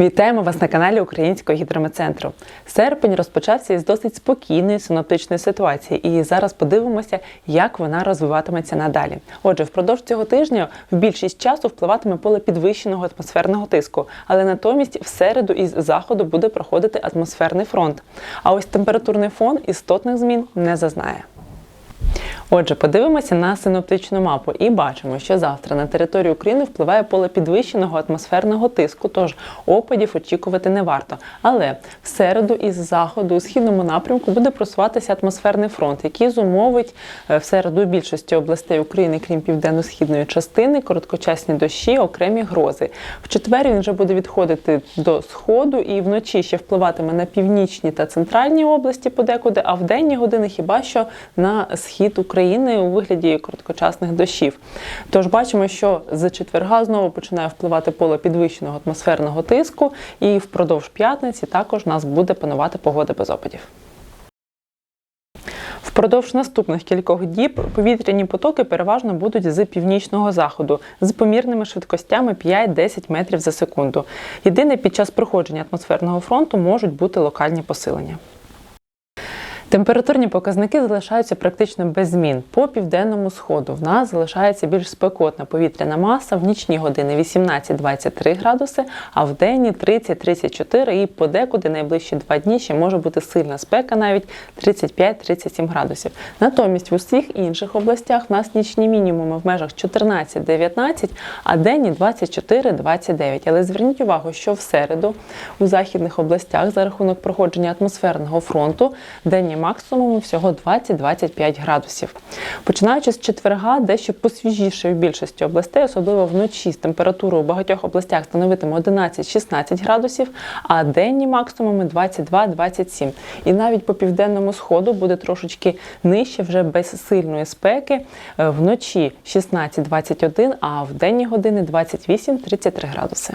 Вітаємо вас на каналі Українського гідрометцентру. Серпень розпочався із досить спокійної синоптичної ситуації, і зараз подивимося, як вона розвиватиметься надалі. Отже, впродовж цього тижня в більшість часу впливатиме поле підвищеного атмосферного тиску, але натомість в середу із заходу буде проходити атмосферний фронт. А ось температурний фон істотних змін не зазнає. Отже, подивимося на синоптичну мапу і бачимо, що завтра на територію України впливає поле підвищеного атмосферного тиску, тож опадів очікувати не варто. Але в середу із заходу у східному напрямку буде просуватися атмосферний фронт, який зумовить е, в середу більшості областей України, крім південно-східної частини, короткочасні дощі, окремі грози. В четвер він вже буде відходити до сходу і вночі ще впливатиме на північні та центральні області подекуди, а в денні години хіба що на схід України у вигляді короткочасних дощів. Тож бачимо, що з четверга знову починає впливати поле підвищеного атмосферного тиску, і впродовж п'ятниці також нас буде панувати погода без опадів. Впродовж наступних кількох діб повітряні потоки переважно будуть з північного заходу з помірними швидкостями 5-10 метрів за секунду. Єдине, під час проходження атмосферного фронту можуть бути локальні посилення. Температурні показники залишаються практично без змін. По південному сходу в нас залишається більш спекотна повітряна маса в нічні години 18-23 градуси, а в денні 30-34 і подекуди найближчі два дні ще може бути сильна спека, навіть 35-37 градусів. Натомість в усіх інших областях в нас нічні мінімуми в межах 14-19, а денні 24-29. Але зверніть увагу, що в середу у західних областях за рахунок проходження атмосферного фронту денні максимуму всього 20-25 градусів. Починаючи з четверга, дещо посвіжіше в більшості областей, особливо вночі з температурою у багатьох областях становитиме 11-16 градусів, а денні максимуми 22-27. І навіть по південному сходу буде трошечки нижче, вже без сильної спеки. Е, Вночі 16-21, а в денні години 28-33 градуси.